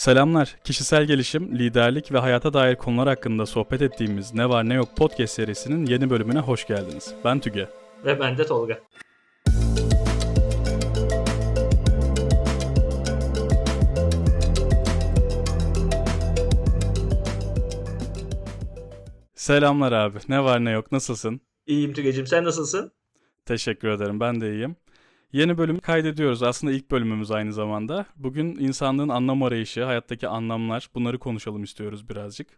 Selamlar. Kişisel gelişim, liderlik ve hayata dair konular hakkında sohbet ettiğimiz Ne Var Ne Yok podcast serisinin yeni bölümüne hoş geldiniz. Ben Tüge. Ve ben de Tolga. Selamlar abi. Ne var ne yok. Nasılsın? İyiyim Tügeciğim sen nasılsın? Teşekkür ederim. Ben de iyiyim. Yeni bölümü kaydediyoruz. Aslında ilk bölümümüz aynı zamanda. Bugün insanlığın anlam arayışı, hayattaki anlamlar bunları konuşalım istiyoruz birazcık.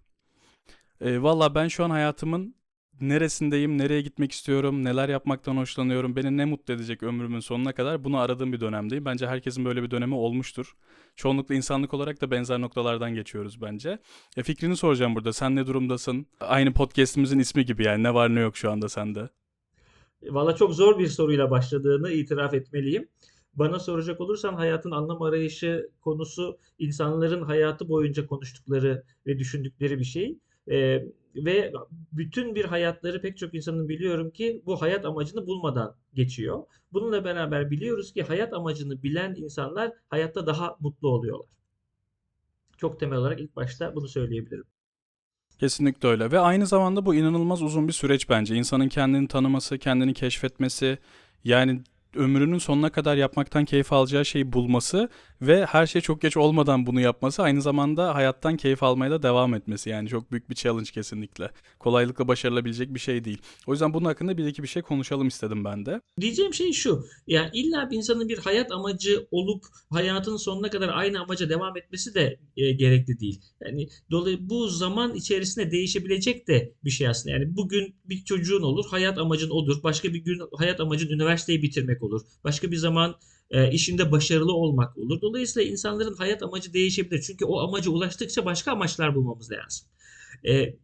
E, Valla ben şu an hayatımın neresindeyim, nereye gitmek istiyorum, neler yapmaktan hoşlanıyorum, beni ne mutlu edecek ömrümün sonuna kadar bunu aradığım bir dönemdeyim. Bence herkesin böyle bir dönemi olmuştur. Çoğunlukla insanlık olarak da benzer noktalardan geçiyoruz bence. E, fikrini soracağım burada. Sen ne durumdasın? Aynı podcast'imizin ismi gibi yani ne var ne yok şu anda sende. Valla çok zor bir soruyla başladığını itiraf etmeliyim. Bana soracak olursan hayatın anlam arayışı konusu insanların hayatı boyunca konuştukları ve düşündükleri bir şey. Ee, ve bütün bir hayatları pek çok insanın biliyorum ki bu hayat amacını bulmadan geçiyor. Bununla beraber biliyoruz ki hayat amacını bilen insanlar hayatta daha mutlu oluyorlar. Çok temel olarak ilk başta bunu söyleyebilirim. Kesinlikle öyle ve aynı zamanda bu inanılmaz uzun bir süreç bence. İnsanın kendini tanıması, kendini keşfetmesi, yani ömrünün sonuna kadar yapmaktan keyif alacağı şeyi bulması ve her şey çok geç olmadan bunu yapması aynı zamanda hayattan keyif almaya da devam etmesi. Yani çok büyük bir challenge kesinlikle. Kolaylıkla başarılabilecek bir şey değil. O yüzden bunun hakkında bir iki bir şey konuşalım istedim ben de. Diyeceğim şey şu. Yani illa bir insanın bir hayat amacı olup hayatın sonuna kadar aynı amaca devam etmesi de e, gerekli değil. Yani dolayı bu zaman içerisinde değişebilecek de bir şey aslında. Yani bugün bir çocuğun olur, hayat amacın odur. Başka bir gün hayat amacın üniversiteyi bitirmek olur. Başka bir zaman e, işinde başarılı olmak olur. Dolayısıyla insanların hayat amacı değişebilir. Çünkü o amaca ulaştıkça başka amaçlar bulmamız lazım. E,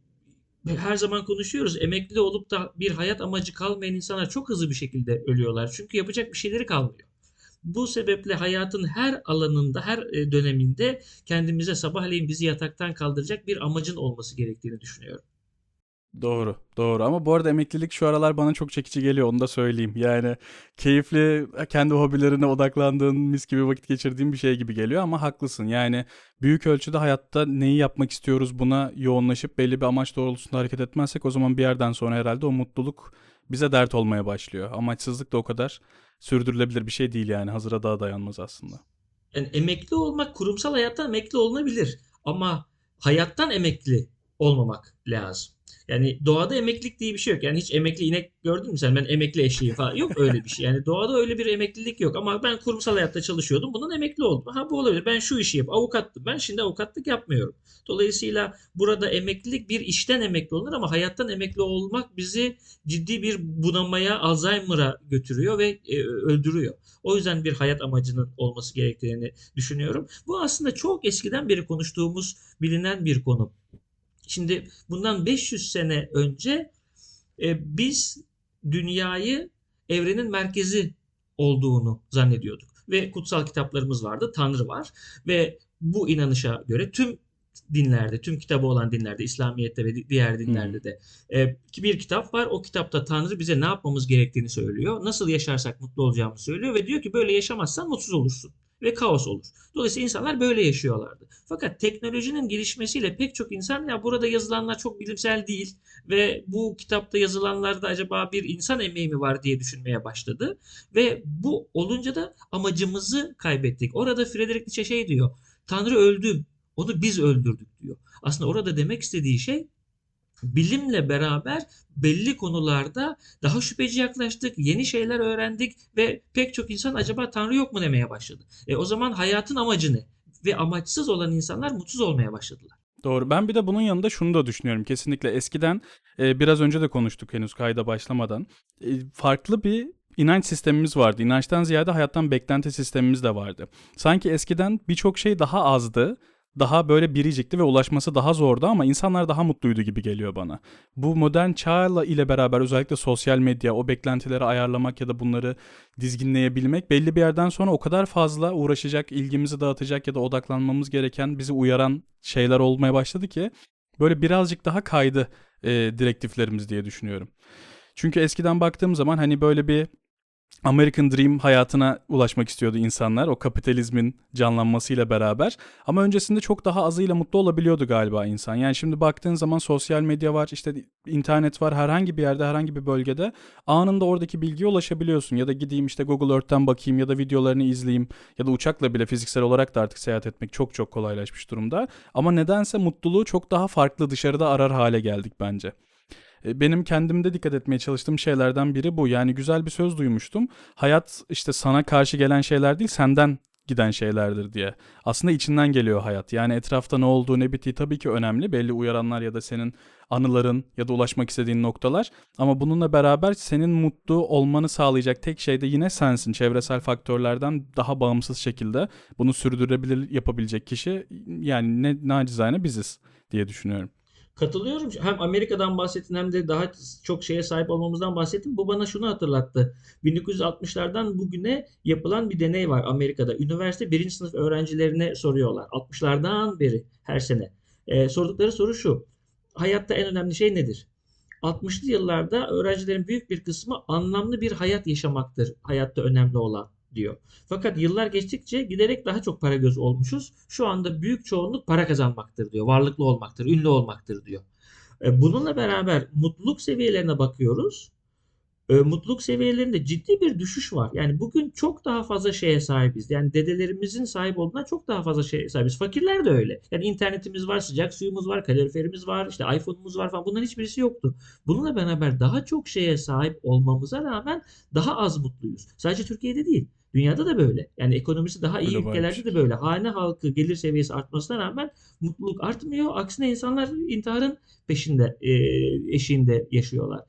her zaman konuşuyoruz. Emekli olup da bir hayat amacı kalmayan insanlar çok hızlı bir şekilde ölüyorlar. Çünkü yapacak bir şeyleri kalmıyor. Bu sebeple hayatın her alanında, her e, döneminde kendimize sabahleyin bizi yataktan kaldıracak bir amacın olması gerektiğini düşünüyorum. Doğru, doğru. Ama bu arada emeklilik şu aralar bana çok çekici geliyor, onu da söyleyeyim. Yani keyifli, kendi hobilerine odaklandığın, mis gibi vakit geçirdiğin bir şey gibi geliyor ama haklısın. Yani büyük ölçüde hayatta neyi yapmak istiyoruz buna yoğunlaşıp belli bir amaç doğrultusunda hareket etmezsek o zaman bir yerden sonra herhalde o mutluluk bize dert olmaya başlıyor. Amaçsızlık da o kadar sürdürülebilir bir şey değil yani. Hazıra daha dayanmaz aslında. Yani emekli olmak kurumsal hayattan emekli olunabilir ama hayattan emekli olmamak lazım. Yani doğada emeklilik diye bir şey yok. Yani hiç emekli inek gördün mü sen? Ben emekli eşeği falan. Yok öyle bir şey. Yani doğada öyle bir emeklilik yok. Ama ben kurumsal hayatta çalışıyordum. Bunun emekli oldum. Ha bu olabilir. Ben şu işi yap. Avukattım. Ben şimdi avukatlık yapmıyorum. Dolayısıyla burada emeklilik bir işten emekli olunur ama hayattan emekli olmak bizi ciddi bir bunamaya, Alzheimer'a götürüyor ve e, öldürüyor. O yüzden bir hayat amacının olması gerektiğini düşünüyorum. Bu aslında çok eskiden beri konuştuğumuz bilinen bir konu. Şimdi bundan 500 sene önce e, biz dünyayı evrenin merkezi olduğunu zannediyorduk. Ve kutsal kitaplarımız vardı, Tanrı var. Ve bu inanışa göre tüm dinlerde, tüm kitabı olan dinlerde, İslamiyet'te ve diğer dinlerde de e, bir kitap var. O kitapta Tanrı bize ne yapmamız gerektiğini söylüyor. Nasıl yaşarsak mutlu olacağımızı söylüyor ve diyor ki böyle yaşamazsan mutsuz olursun ve kaos olur. Dolayısıyla insanlar böyle yaşıyorlardı. Fakat teknolojinin gelişmesiyle pek çok insan ya burada yazılanlar çok bilimsel değil ve bu kitapta yazılanlarda acaba bir insan emeği mi var diye düşünmeye başladı. Ve bu olunca da amacımızı kaybettik. Orada Friedrich Nietzsche şey diyor. Tanrı öldü. Onu biz öldürdük diyor. Aslında orada demek istediği şey bilimle beraber belli konularda daha şüpheci yaklaştık, yeni şeyler öğrendik ve pek çok insan acaba Tanrı yok mu demeye başladı. E o zaman hayatın amacı ne? Ve amaçsız olan insanlar mutsuz olmaya başladılar. Doğru. Ben bir de bunun yanında şunu da düşünüyorum. Kesinlikle eskiden e, biraz önce de konuştuk henüz kayda başlamadan. E, farklı bir inanç sistemimiz vardı. İnançtan ziyade hayattan beklenti sistemimiz de vardı. Sanki eskiden birçok şey daha azdı daha böyle biricikti ve ulaşması daha zordu ama insanlar daha mutluydu gibi geliyor bana. Bu modern çağla ile beraber özellikle sosyal medya, o beklentileri ayarlamak ya da bunları dizginleyebilmek belli bir yerden sonra o kadar fazla uğraşacak, ilgimizi dağıtacak ya da odaklanmamız gereken, bizi uyaran şeyler olmaya başladı ki böyle birazcık daha kaydı e, direktiflerimiz diye düşünüyorum. Çünkü eskiden baktığım zaman hani böyle bir American Dream hayatına ulaşmak istiyordu insanlar o kapitalizmin canlanmasıyla beraber. Ama öncesinde çok daha azıyla mutlu olabiliyordu galiba insan. Yani şimdi baktığın zaman sosyal medya var, işte internet var, herhangi bir yerde, herhangi bir bölgede anında oradaki bilgiye ulaşabiliyorsun. Ya da gideyim işte Google Earth'ten bakayım ya da videolarını izleyeyim ya da uçakla bile fiziksel olarak da artık seyahat etmek çok çok kolaylaşmış durumda. Ama nedense mutluluğu çok daha farklı dışarıda arar hale geldik bence. E, benim kendimde dikkat etmeye çalıştığım şeylerden biri bu. Yani güzel bir söz duymuştum. Hayat işte sana karşı gelen şeyler değil, senden giden şeylerdir diye. Aslında içinden geliyor hayat. Yani etrafta ne olduğu ne bittiği tabii ki önemli. Belli uyaranlar ya da senin anıların ya da ulaşmak istediğin noktalar. Ama bununla beraber senin mutlu olmanı sağlayacak tek şey de yine sensin. Çevresel faktörlerden daha bağımsız şekilde bunu sürdürebilir yapabilecek kişi yani ne nacizane biziz diye düşünüyorum. Katılıyorum. Hem Amerika'dan bahsettin hem de daha çok şeye sahip olmamızdan bahsettin. Bu bana şunu hatırlattı. 1960'lardan bugüne yapılan bir deney var Amerika'da. Üniversite birinci sınıf öğrencilerine soruyorlar. 60'lardan beri her sene. Ee, sordukları soru şu. Hayatta en önemli şey nedir? 60'lı yıllarda öğrencilerin büyük bir kısmı anlamlı bir hayat yaşamaktır hayatta önemli olan diyor. Fakat yıllar geçtikçe giderek daha çok para göz olmuşuz. Şu anda büyük çoğunluk para kazanmaktır diyor. Varlıklı olmaktır, ünlü olmaktır diyor. E, bununla beraber mutluluk seviyelerine bakıyoruz. E, mutluluk seviyelerinde ciddi bir düşüş var. Yani bugün çok daha fazla şeye sahibiz. Yani dedelerimizin sahip olduğundan çok daha fazla şeye sahibiz. Fakirler de öyle. Yani internetimiz var, sıcak suyumuz var, kaloriferimiz var, işte iPhone'umuz var falan. Bunların hiçbirisi yoktu. Bununla beraber daha çok şeye sahip olmamıza rağmen daha az mutluyuz. Sadece Türkiye'de değil. Dünyada da böyle. Yani ekonomisi daha iyi Global ülkelerde de böyle. Hane halkı gelir seviyesi artmasına rağmen mutluluk artmıyor. Aksine insanlar intiharın peşinde, e, eşiğinde yaşıyorlar.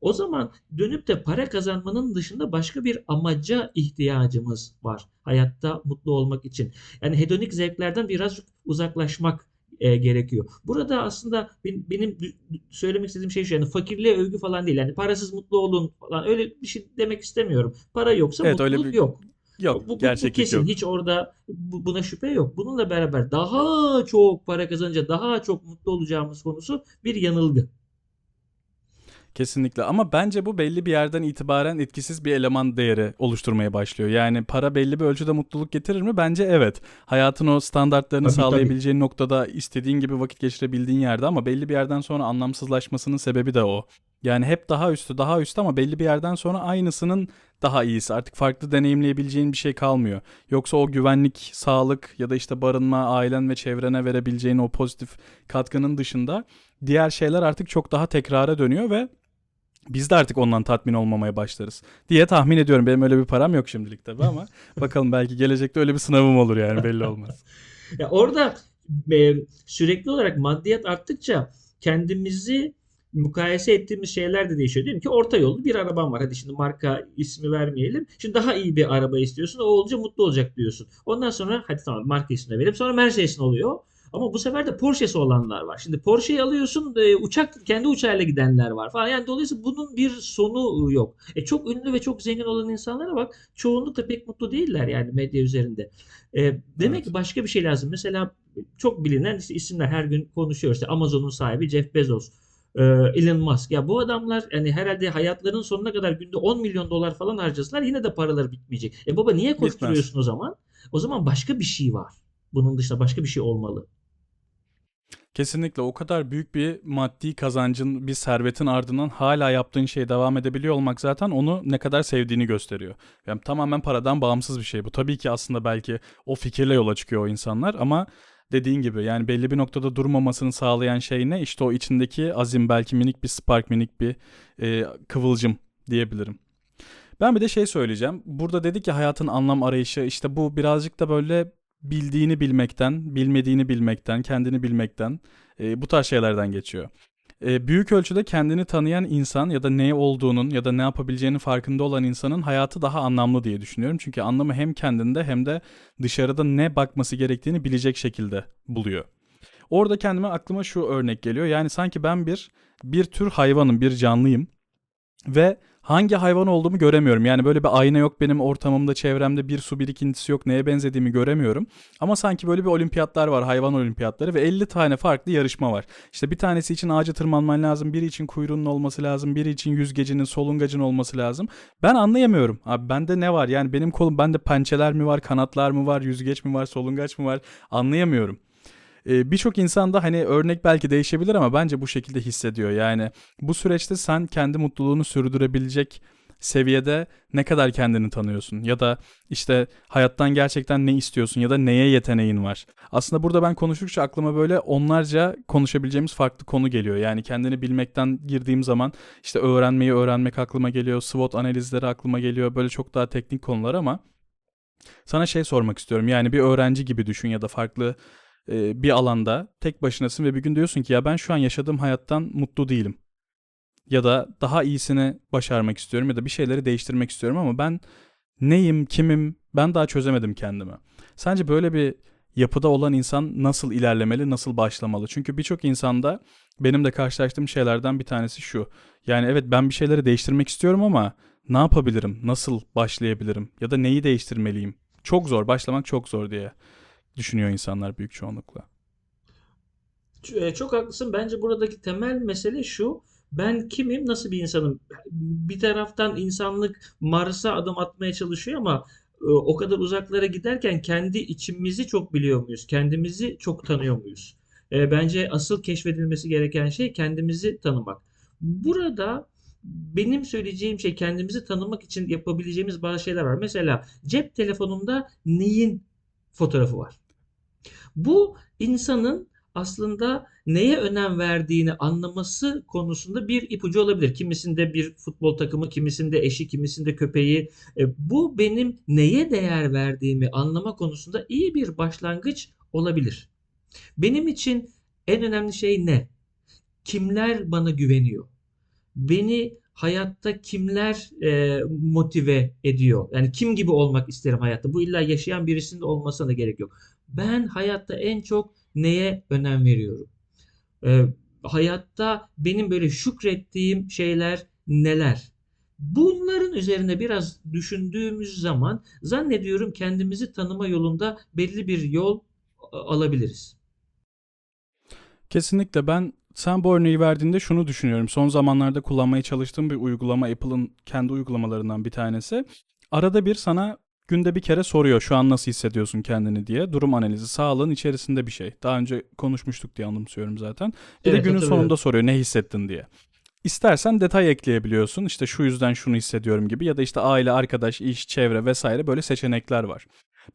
O zaman dönüp de para kazanmanın dışında başka bir amaca ihtiyacımız var hayatta mutlu olmak için. Yani hedonik zevklerden biraz uzaklaşmak e, gerekiyor. Burada aslında benim, söylemek istediğim şey şu yani fakirliğe övgü falan değil. Yani parasız mutlu olun falan öyle bir şey demek istemiyorum. Para yoksa Evet mutluluk öyle bir yok. yok Bu, bu, bu gerçeklik kesin. yok. Hiç orada bu- buna şüphe yok. Bununla beraber daha çok para kazanınca daha çok mutlu olacağımız konusu bir yanılgı. Kesinlikle ama bence bu belli bir yerden itibaren etkisiz bir eleman değeri oluşturmaya başlıyor. Yani para belli bir ölçüde mutluluk getirir mi? Bence evet. Hayatın o standartlarını Tabii, tabii. sağlayabileceğin noktada istediğin gibi vakit geçirebildiğin yerde ama belli bir yerden sonra anlamsızlaşmasının sebebi de o. Yani hep daha üstü daha üstü ama belli bir yerden sonra aynısının daha iyisi. Artık farklı deneyimleyebileceğin bir şey kalmıyor. Yoksa o güvenlik, sağlık ya da işte barınma, ailen ve çevrene verebileceğin o pozitif katkının dışında diğer şeyler artık çok daha tekrara dönüyor ve biz de artık ondan tatmin olmamaya başlarız diye tahmin ediyorum. Benim öyle bir param yok şimdilik tabii ama bakalım belki gelecekte öyle bir sınavım olur yani belli olmaz. Ya orada e, sürekli olarak maddiyat arttıkça kendimizi mukayese ettiğimiz şeyler de değişiyor. Diyelim ki orta yollu bir araban var. Hadi şimdi marka ismi vermeyelim. Şimdi daha iyi bir araba istiyorsun. O olunca mutlu olacak diyorsun. Ondan sonra hadi tamam marka ismini verelim. Sonra Mercedes'in oluyor. Ama bu sefer de Porsche'si olanlar var. Şimdi Porsche'yi alıyorsun e, uçak kendi uçağıyla gidenler var falan. Yani dolayısıyla bunun bir sonu yok. E, çok ünlü ve çok zengin olan insanlara bak çoğunlukla pek mutlu değiller yani medya üzerinde. E, demek Evet. ki başka bir şey lazım. Mesela çok bilinen işte isimler her gün konuşuyoruz. İşte Amazon'un sahibi Jeff Bezos. e, Elon Musk. Ya bu adamlar yani herhalde hayatlarının sonuna kadar günde 10 milyon dolar falan harcasalar yine de paraları bitmeyecek. E baba niye Bitmez. koşturuyorsun o zaman? O zaman başka bir şey var. Bunun dışında başka bir şey olmalı. Kesinlikle o kadar büyük bir maddi kazancın, bir servetin ardından hala yaptığın şeye devam edebiliyor olmak zaten onu ne kadar sevdiğini gösteriyor. Yani tamamen paradan bağımsız bir şey bu. Tabii ki aslında belki o fikirle yola çıkıyor o insanlar ama dediğin gibi yani belli bir noktada durmamasını sağlayan şey ne? İşte o içindeki azim belki minik bir spark, minik bir e, kıvılcım diyebilirim. Ben bir de şey söyleyeceğim. Burada dedik ki hayatın anlam arayışı işte bu birazcık da böyle bildiğini bilmekten, bilmediğini bilmekten, kendini bilmekten e, bu tarz şeylerden geçiyor. E, büyük ölçüde kendini tanıyan insan ya da ne olduğunun ya da ne yapabileceğinin farkında olan insanın hayatı daha anlamlı diye düşünüyorum. Çünkü anlamı hem kendinde hem de dışarıda ne bakması gerektiğini bilecek şekilde buluyor. Orada kendime aklıma şu örnek geliyor. Yani sanki ben bir bir tür hayvanım, bir canlıyım ve hangi hayvan olduğumu göremiyorum. Yani böyle bir ayna yok benim ortamımda, çevremde bir su birikintisi yok. Neye benzediğimi göremiyorum. Ama sanki böyle bir olimpiyatlar var, hayvan olimpiyatları ve 50 tane farklı yarışma var. İşte bir tanesi için ağaca tırmanman lazım, biri için kuyruğunun olması lazım, biri için yüzgecinin, solungacın olması lazım. Ben anlayamıyorum. Abi bende ne var? Yani benim kolum bende pençeler mi var, kanatlar mı var, yüzgeç mi var, solungaç mı var? Anlayamıyorum. Ee, Birçok insan da hani örnek belki değişebilir ama bence bu şekilde hissediyor. Yani bu süreçte sen kendi mutluluğunu sürdürebilecek seviyede ne kadar kendini tanıyorsun ya da işte hayattan gerçekten ne istiyorsun ya da neye yeteneğin var. Aslında burada ben konuştukça aklıma böyle onlarca konuşabileceğimiz farklı konu geliyor. Yani kendini bilmekten girdiğim zaman işte öğrenmeyi öğrenmek aklıma geliyor, SWOT analizleri aklıma geliyor. Böyle çok daha teknik konular ama sana şey sormak istiyorum. Yani bir öğrenci gibi düşün ya da farklı e, bir alanda tek başınasın ve bir gün diyorsun ki ya ben şu an yaşadığım hayattan mutlu değilim. Ya da daha iyisini başarmak istiyorum ya da bir şeyleri değiştirmek istiyorum ama ben neyim, kimim ben daha çözemedim kendimi. Sence böyle bir yapıda olan insan nasıl ilerlemeli, nasıl başlamalı? Çünkü birçok insanda benim de karşılaştığım şeylerden bir tanesi şu. Yani evet ben bir şeyleri değiştirmek istiyorum ama ne yapabilirim? Nasıl başlayabilirim? Ya da neyi değiştirmeliyim? Çok zor, başlamak çok zor diye düşünüyor insanlar büyük çoğunlukla. E, Çok haklısın. Bence buradaki temel mesele şu. Ben kimim, nasıl bir insanım? Bir taraftan insanlık Mars'a adım atmaya çalışıyor ama e, o kadar uzaklara giderken kendi içimizi çok biliyor muyuz? Kendimizi çok tanıyor muyuz? E, Bence asıl keşfedilmesi gereken şey kendimizi tanımak. Burada benim söyleyeceğim şey kendimizi tanımak için yapabileceğimiz bazı şeyler var. Mesela cep telefonumda neyin fotoğrafı var? Bu insanın aslında neye önem verdiğini anlaması konusunda bir ipucu olabilir. Kimisinde bir futbol takımı, kimisinde eşi, kimisinde köpeği. E, bu benim neye değer verdiğimi anlama konusunda iyi bir başlangıç olabilir. Benim için en önemli şey ne? Kimler bana güveniyor? Beni hayatta kimler e, motive ediyor? Yani kim gibi olmak isterim hayatta? Bu illa yaşayan birisinin olmasına da gerek yok. Ben hayatta en çok neye önem veriyorum? E, hayatta benim böyle şükrettiğim şeyler neler? Bunların üzerine biraz düşündüğümüz zaman zannediyorum kendimizi tanıma yolunda belli bir yol a- alabiliriz. Kesinlikle ben sen bu örneği verdiğinde şunu düşünüyorum. Son zamanlarda kullanmaya çalıştığım bir uygulama Apple'ın kendi uygulamalarından bir tanesi. Arada bir sana günde bir kere soruyor şu an nasıl hissediyorsun kendini diye. Durum analizi sağlığın içerisinde bir şey. Daha önce konuşmuştuk diye anımsıyorum zaten. Bir de Evet, günün hatırlıyorum. sonunda soruyor ne hissettin diye. İstersen detay ekleyebiliyorsun. İşte şu yüzden şunu hissediyorum gibi ya da işte aile, arkadaş, iş, çevre vesaire böyle seçenekler var.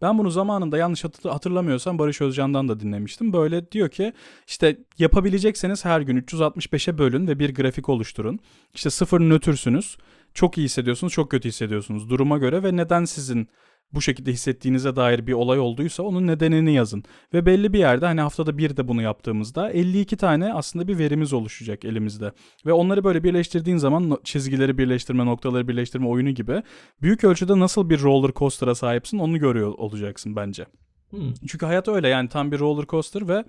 Ben bunu zamanında yanlış hatır- hatırlamıyorsam Barış Özcan'dan da dinlemiştim. Böyle diyor ki işte yapabilecekseniz her gün 365'e bölün ve bir grafik oluşturun. İşte sıfır nötrsünüz. Çok iyi hissediyorsunuz, çok kötü hissediyorsunuz duruma göre ve neden sizin bu şekilde hissettiğinize dair bir olay olduysa onun nedenini yazın. Ve belli bir yerde hani haftada bir de bunu yaptığımızda 52 tane aslında bir verimiz oluşacak elimizde. Ve onları böyle birleştirdiğin zaman çizgileri birleştirme, noktaları birleştirme oyunu gibi büyük ölçüde nasıl bir roller coaster'a sahipsin onu görüyor olacaksın bence. Hmm. Çünkü hayat öyle yani tam bir roller coaster ve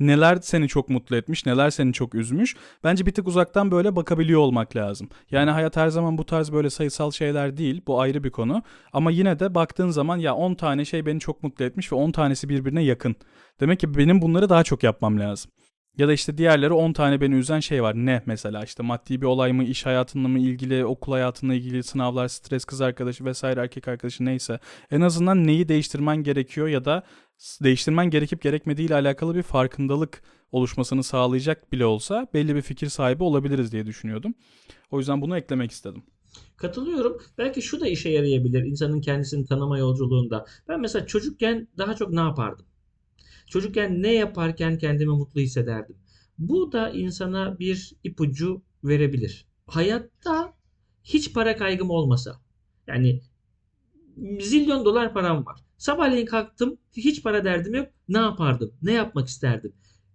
neler seni çok mutlu etmiş, neler seni çok üzmüş. Bence bir tık uzaktan böyle bakabiliyor olmak lazım. Yani hayat her zaman bu tarz böyle sayısal şeyler değil. Bu ayrı bir konu. Ama yine de baktığın zaman ya 10 tane şey beni çok mutlu etmiş ve 10 tanesi birbirine yakın. Demek ki benim bunları daha çok yapmam lazım. Ya da işte diğerleri 10 tane beni üzen şey var. Ne mesela işte maddi bir olay mı, iş hayatınla mı ilgili, okul hayatınla ilgili sınavlar, stres, kız arkadaşı vesaire erkek arkadaşı neyse. En azından neyi değiştirmen gerekiyor ya da değiştirmen gerekip gerekmediği ile alakalı bir farkındalık oluşmasını sağlayacak bile olsa belli bir fikir sahibi olabiliriz diye düşünüyordum. O yüzden bunu eklemek istedim. Katılıyorum. Belki şu da işe yarayabilir insanın kendisini tanıma yolculuğunda. Ben mesela çocukken daha çok ne yapardım? Çocukken ne yaparken kendimi mutlu hissederdim? Bu da insana bir ipucu verebilir. Hayatta hiç para kaygım olmasa, yani zilyon dolar param var. Sabahleyin kalktım, hiç para derdim yok. Ne yapardım? Ne yapmak isterdim?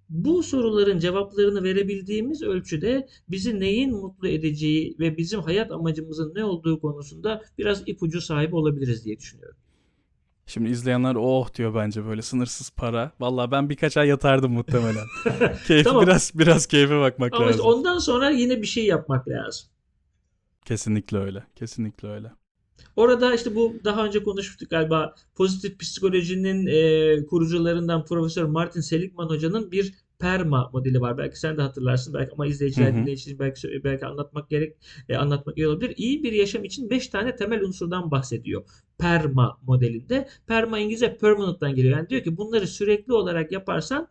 Bu soruların cevaplarını verebildiğimiz ölçüde bizi neyin mutlu edeceği ve bizim hayat amacımızın ne olduğu konusunda biraz ipucu sahibi olabiliriz diye düşünüyorum. Şimdi izleyenler oh diyor bence böyle sınırsız para. Vallahi ben birkaç ay yatardım muhtemelen. Keyfi Tamam. biraz biraz keyfe bakmak Ama işte lazım. ondan sonra yine bir şey yapmak lazım. Kesinlikle öyle. Kesinlikle öyle. Orada işte bu daha önce konuşmuştuk galiba pozitif psikolojinin e, kurucularından Profesör Martin Seligman hocanın bir PERMA modeli var. Belki sen de hatırlarsın belki ama izleyiciler dinleyiciler belki belki anlatmak gerek e, anlatmak iyi olabilir. İyi bir yaşam için 5 tane temel unsurdan bahsediyor. PERMA modelinde. PERMA İngilizce permanent'tan geliyor. Yani diyor ki bunları sürekli olarak yaparsan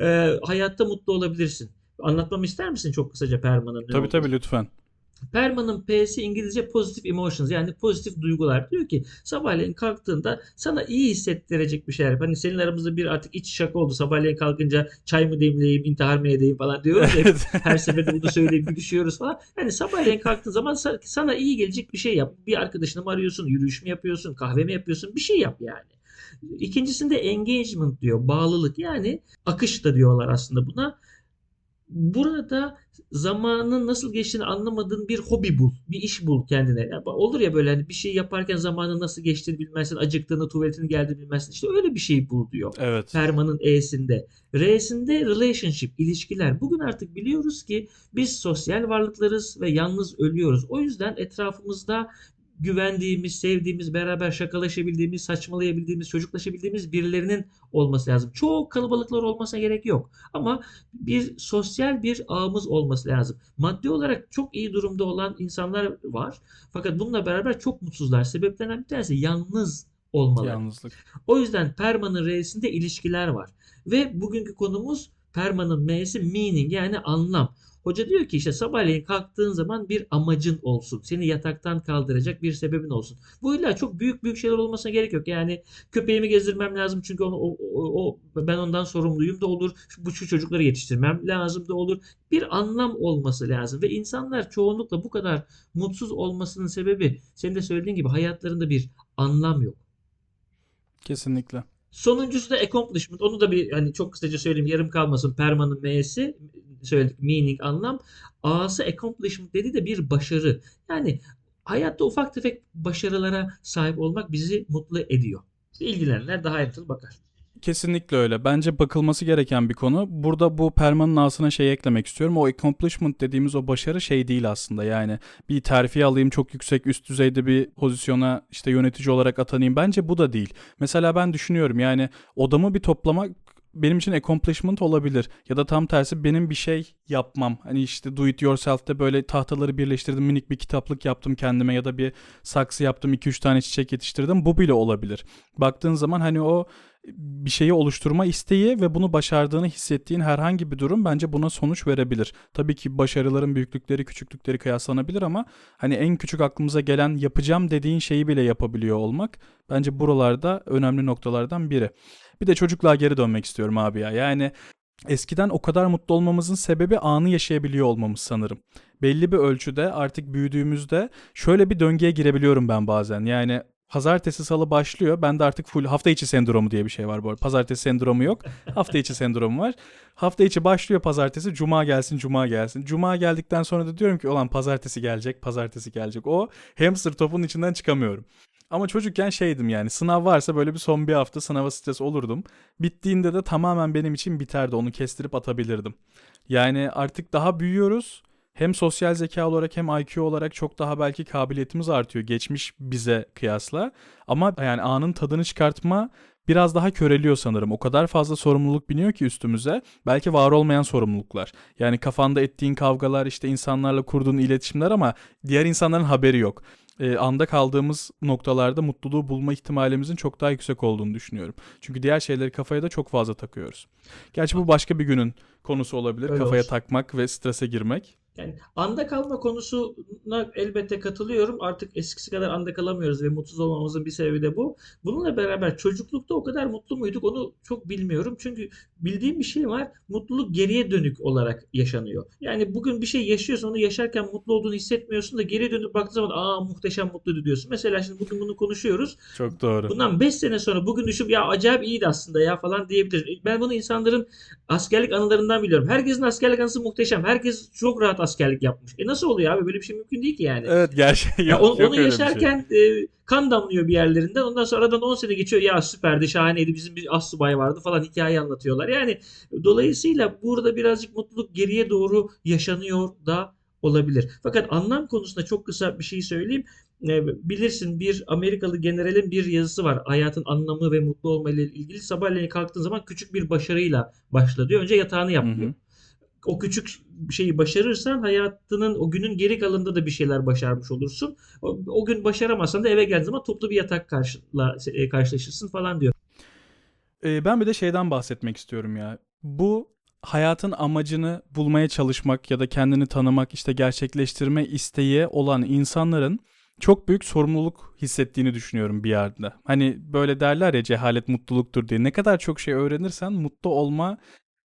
e, hayatta mutlu olabilirsin. Anlatmamı ister misin çok kısaca PERMA'nın Tabii tabii lütfen. Perma'nın P'si İngilizce positive emotions yani pozitif duygular. Diyor ki sabahleyin kalktığında sana iyi hissettirecek bir şeyler. Hani senin aramızda bir artık iç şaka oldu. Sabahleyin kalkınca çay mı demleyeyim, intihar mı edeyim falan diyoruz. Evet. Her seferinde bunu söyleyip gülüşüyoruz falan. Yani sabahleyin kalktığın zaman sa- sana iyi gelecek bir şey yap. Bir arkadaşını mı arıyorsun, yürüyüş mü yapıyorsun, kahve mi yapıyorsun? Bir şey yap yani. İkincisinde engagement diyor, bağlılık yani akış da diyorlar aslında buna. Burada zamanın nasıl geçtiğini anlamadığın bir hobi bul, bir iş bul kendine. Ya olur ya böyle hani bir şey yaparken zamanın nasıl geçtiğini bilmezsin, acıktığını, tuvaletini geldiğini bilmezsin. İşte öyle bir şey bul diyor. Evet. Perma'nın E'sinde. R'sinde relationship, ilişkiler. Bugün artık biliyoruz ki biz sosyal varlıklarız ve yalnız ölüyoruz. O yüzden etrafımızda güvendiğimiz, sevdiğimiz, beraber şakalaşabildiğimiz, saçmalayabildiğimiz, çocuklaşabildiğimiz birilerinin olması lazım. Çok kalabalıklar olmasına gerek yok. Ama bir sosyal bir ağımız olması lazım. Maddi olarak çok iyi durumda olan insanlar var. Fakat bununla beraber çok mutsuzlar. Sebeplerinden bir tanesi yalnız olmaları. Yalnızlık. O yüzden Perma'nın R'sinde ilişkiler var. Ve bugünkü konumuz Perma'nın M'si meaning yani anlam. Hoca diyor ki işte sabahleyin kalktığın zaman bir amacın olsun. Seni yataktan kaldıracak bir sebebin olsun. Bu illa çok büyük büyük şeyler olmasına gerek yok. Yani köpeğimi gezdirmem lazım çünkü onu, o, o, o- ben ondan sorumluyum da olur. Bu şu çocukları yetiştirmem lazım da olur. Bir anlam olması lazım. Ve insanlar çoğunlukla bu kadar mutsuz olmasının sebebi senin de söylediğin gibi hayatlarında bir anlam yok. Kesinlikle. Sonuncusu da accomplishment. Onu da bir hani çok kısaca söyleyeyim yarım kalmasın. Perma'nın M'si söyledik meaning anlam. A'sı accomplishment dedi de bir başarı. Yani hayatta ufak tefek başarılara sahip olmak bizi mutlu ediyor. İlgilenenler daha ayrıntılı bakar. Kesinlikle öyle. Bence bakılması gereken bir konu. Burada bu permanın altına şey eklemek istiyorum. O accomplishment dediğimiz o başarı şey değil aslında. Yani bir terfi alayım çok yüksek üst düzeyde bir pozisyona işte yönetici olarak atanayım. Bence bu da değil. Mesela ben düşünüyorum yani odamı bir toplamak benim için accomplishment olabilir. Ya da tam tersi benim bir şey yapmam. Hani işte do it yourself'te böyle tahtaları birleştirdim minik bir kitaplık yaptım kendime ya da bir saksı yaptım 2-3 tane çiçek yetiştirdim. Bu bile olabilir. Baktığın zaman hani o bir şeyi oluşturma isteği ve bunu başardığını hissettiğin herhangi bir durum bence buna sonuç verebilir. Tabii ki başarıların büyüklükleri, küçüklükleri kıyaslanabilir ama hani en küçük aklımıza gelen yapacağım dediğin şeyi bile yapabiliyor olmak bence buralarda önemli noktalardan biri. Bir de çocukluğa geri dönmek istiyorum abi ya. Yani eskiden o kadar mutlu olmamızın sebebi anı yaşayabiliyor olmamız sanırım. Belli bir ölçüde artık büyüdüğümüzde şöyle bir döngüye girebiliyorum ben bazen. Yani Pazartesi salı başlıyor. Bende artık full hafta içi sendromu diye bir şey var bu arada. Pazartesi sendromu yok. Hafta içi sendromu var. Hafta içi başlıyor pazartesi. Cuma gelsin, cuma gelsin. Cuma geldikten sonra da diyorum ki olan pazartesi gelecek, pazartesi gelecek. O hamster topunun içinden çıkamıyorum. Ama çocukken şeydim yani sınav varsa böyle bir son bir hafta sınava stres olurdum. Bittiğinde de tamamen benim için biterdi. Onu kestirip atabilirdim. Yani artık daha büyüyoruz. Hem sosyal zeka olarak hem IQ olarak çok daha belki kabiliyetimiz artıyor geçmiş bize kıyasla. Ama yani anın tadını çıkartma biraz daha köreliyor sanırım. O kadar fazla sorumluluk biniyor ki üstümüze. Belki var olmayan sorumluluklar. Yani kafanda ettiğin kavgalar, işte insanlarla kurduğun iletişimler ama diğer insanların haberi yok. Ee, anda kaldığımız noktalarda mutluluğu bulma ihtimalimizin çok daha yüksek olduğunu düşünüyorum. Çünkü diğer şeyleri kafaya da çok fazla takıyoruz. Gerçi bu başka bir günün konusu olabilir. Öyle kafaya olsun. takmak ve strese girmek. Yani anda kalma konusuna elbette katılıyorum. Artık eskisi kadar anda kalamıyoruz ve mutsuz olmamızın bir sebebi de bu. Bununla beraber çocuklukta o kadar mutlu muyduk onu çok bilmiyorum. Çünkü bildiğim bir şey var. Mutluluk geriye dönük olarak yaşanıyor. Yani bugün bir şey yaşıyorsun onu yaşarken mutlu olduğunu hissetmiyorsun da geriye dönüp baktığın zaman aa muhteşem mutluydu diyorsun. Mesela şimdi bugün bunu konuşuyoruz. Çok doğru. Bundan 5 sene sonra bugün düşüp ya acayip iyiydi aslında ya falan diyebilir. Ben bunu insanların askerlik anılarından biliyorum. Herkesin askerlik anısı muhteşem. Herkes çok rahat askerlik yapmış. E nasıl oluyor abi? Böyle bir şey mümkün değil ki yani. Evet gerçekten Ya yok, onu, yok onu şey. yaşarken e, kan damlıyor bir yerlerinden. Ondan sonra aradan 10 sene geçiyor. Ya süperdi, şahaneydi. Bizim bir assubay vardı falan hikaye anlatıyorlar. Yani dolayısıyla burada birazcık mutluluk geriye doğru yaşanıyor da olabilir. Fakat anlam konusunda çok kısa bir şey söyleyeyim. E, bilirsin bir Amerikalı generalin bir yazısı var. Hayatın anlamı ve mutlu olmayla ilgili. Sabahleyin kalktığın zaman küçük bir başarıyla başla diyor. Önce yatağını yap Hı diyor. hı. O küçük şeyi başarırsan hayatının o günün geri kalanında da bir şeyler başarmış olursun. O, o gün başaramazsan da eve geldiğin zaman toplu bir yatak karşıla, e, karşılaşırsın falan diyor. Ee, ben bir de şeyden bahsetmek istiyorum ya. Bu hayatın amacını bulmaya çalışmak ya da kendini tanımak, işte gerçekleştirme isteği olan insanların çok büyük sorumluluk hissettiğini düşünüyorum bir yerde. Hani böyle derler ya cehalet mutluluktur diye. Ne kadar çok şey öğrenirsen mutlu olma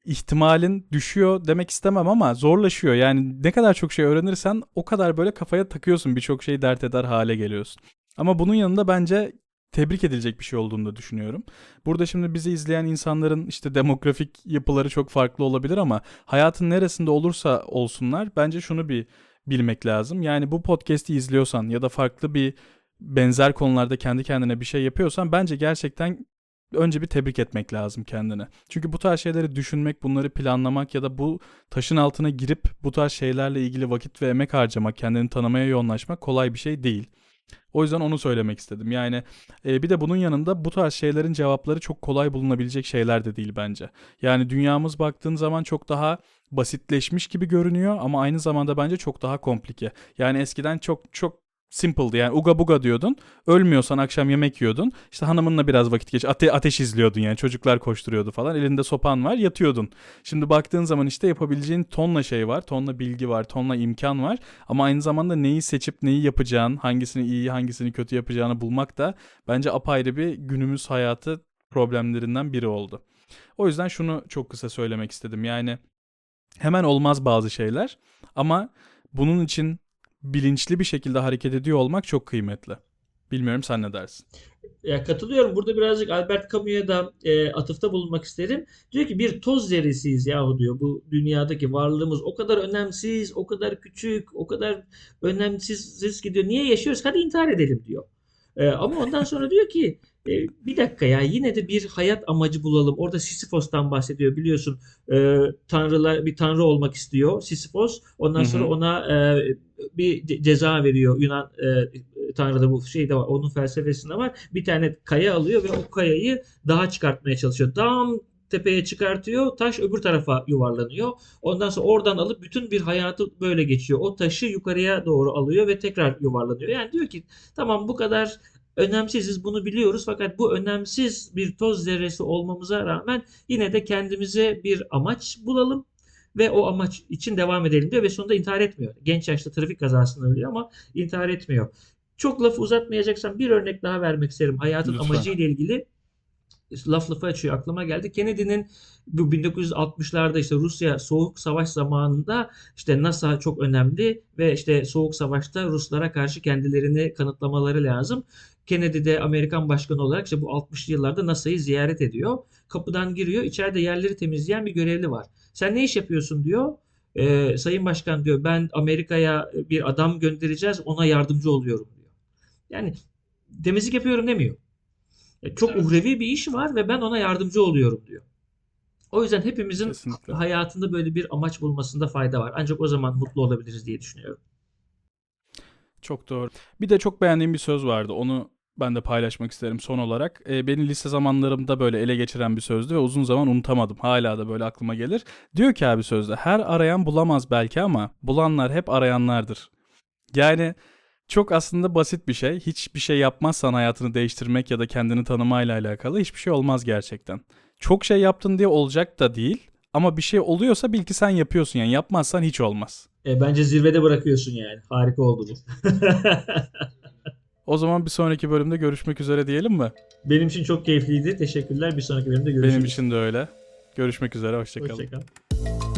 ihtimalin düşüyor demek istemem ama zorlaşıyor. Yani ne kadar çok şey öğrenirsen o kadar böyle kafaya takıyorsun birçok şeyi dert eder hale geliyorsun. Ama bunun yanında bence tebrik edilecek bir şey olduğunu da düşünüyorum. Burada şimdi bizi izleyen insanların işte demografik yapıları çok farklı olabilir ama hayatın neresinde olursa olsunlar bence şunu bir bilmek lazım. Yani bu podcast'i izliyorsan ya da farklı bir benzer konularda kendi kendine bir şey yapıyorsan bence gerçekten önce bir tebrik etmek lazım kendine. Çünkü bu tarz şeyleri düşünmek, bunları planlamak ya da bu taşın altına girip bu tarz şeylerle ilgili vakit ve emek harcamak, kendini tanımaya yoğunlaşmak kolay bir şey değil. O yüzden onu söylemek istedim. Yani e, bir de bunun yanında bu tarz şeylerin cevapları çok kolay bulunabilecek şeyler de değil bence. Yani dünyamız baktığın zaman çok daha basitleşmiş gibi görünüyor ama aynı zamanda bence çok daha komplike. Yani eskiden çok çok simple'dı yani uga buga diyordun. Ölmüyorsan akşam yemek yiyordun. İşte hanımınla biraz vakit geç ate- ateş izliyordun yani çocuklar koşturuyordu falan. Elinde sopan var yatıyordun. Şimdi baktığın zaman işte yapabileceğin tonla şey var. Tonla bilgi var. Tonla imkan var. Ama aynı zamanda neyi seçip neyi yapacağın, hangisini iyi hangisini kötü yapacağını bulmak da bence apayrı bir günümüz hayatı problemlerinden biri oldu. O yüzden şunu çok kısa söylemek istedim. Yani hemen olmaz bazı şeyler ama bunun için bilinçli bir şekilde hareket ediyor olmak çok kıymetli. Bilmiyorum sen ne dersin? Ya katılıyorum. Burada birazcık Albert Camus'a da e, atıfta bulunmak isterim. Diyor ki bir toz zerresiyiz yahu diyor. Bu dünyadaki varlığımız o kadar önemsiz, o kadar küçük, o kadar önemsiz ki diyor. Niye yaşıyoruz? Hadi intihar edelim diyor. E, ama ondan sonra diyor ki e, bir dakika ya yine de bir hayat amacı bulalım. Orada Sisyphos'tan bahsediyor biliyorsun. E, tanrılar bir tanrı olmak istiyor Sisyphos. Ondan Hı hı. sonra ona e, bir ce- ceza veriyor. Yunan e, tanrıda bu şey de var. Onun felsefesinde var. Bir tane kaya alıyor ve o kayayı dağa çıkartmaya çalışıyor. Dağın tepeye çıkartıyor. Taş öbür tarafa yuvarlanıyor. Ondan sonra oradan alıp bütün bir hayatı böyle geçiyor. O taşı yukarıya doğru alıyor ve tekrar yuvarlanıyor. Yani diyor ki tamam bu kadar önemsiziz bunu biliyoruz fakat bu önemsiz bir toz zerresi olmamıza rağmen yine de kendimize bir amaç bulalım ve o amaç için devam edelim diyor ve sonunda intihar etmiyor. Genç yaşta trafik kazasında ölüyor ama intihar etmiyor. Çok lafı uzatmayacaksam bir örnek daha vermek isterim. Hayatın Lütfen. amacıyla ilgili laf lafı açıyor aklıma geldi. Kennedy'nin bu 1960'larda işte Rusya Soğuk Savaş zamanında işte NASA çok önemli ve işte Soğuk Savaş'ta Ruslara karşı kendilerini kanıtlamaları lazım. Kennedy de Amerikan başkanı olarak işte bu 60'lı yıllarda NASA'yı ziyaret ediyor. Kapıdan giriyor. içeride yerleri temizleyen bir görevli var. Sen ne iş yapıyorsun diyor. "Ee, Sayın Başkan diyor ben Amerika'ya bir adam göndereceğiz ona yardımcı oluyorum diyor. Yani temizlik yapıyorum demiyor. E, Çok uhrevi bir iş var ve ben ona yardımcı oluyorum diyor. O yüzden hepimizin Kesinlikle. hayatında böyle bir amaç bulmasında fayda var. Ancak o zaman mutlu olabiliriz diye düşünüyorum. Çok doğru. Bir de çok beğendiğim bir söz vardı. Onu ben de paylaşmak isterim son olarak. Ee, beni lise zamanlarımda böyle ele geçiren bir sözdü ve uzun zaman unutamadım. Hala da böyle aklıma gelir. Diyor ki abi sözde her arayan bulamaz belki ama bulanlar hep arayanlardır. Yani çok aslında basit bir şey. Hiçbir şey yapmazsan hayatını değiştirmek ya da kendini tanımayla alakalı hiçbir şey olmaz gerçekten. Çok şey yaptın diye olacak da değil. Ama bir şey oluyorsa bil ki sen yapıyorsun yani yapmazsan hiç olmaz. E, bence zirvede bırakıyorsun yani. Harika oldu bu. O zaman bir sonraki bölümde görüşmek üzere diyelim mi? Benim için çok keyifliydi. Teşekkürler. Bir sonraki bölümde görüşürüz. Benim için de öyle. Görüşmek üzere, hoşçakalın. Hoşçakal.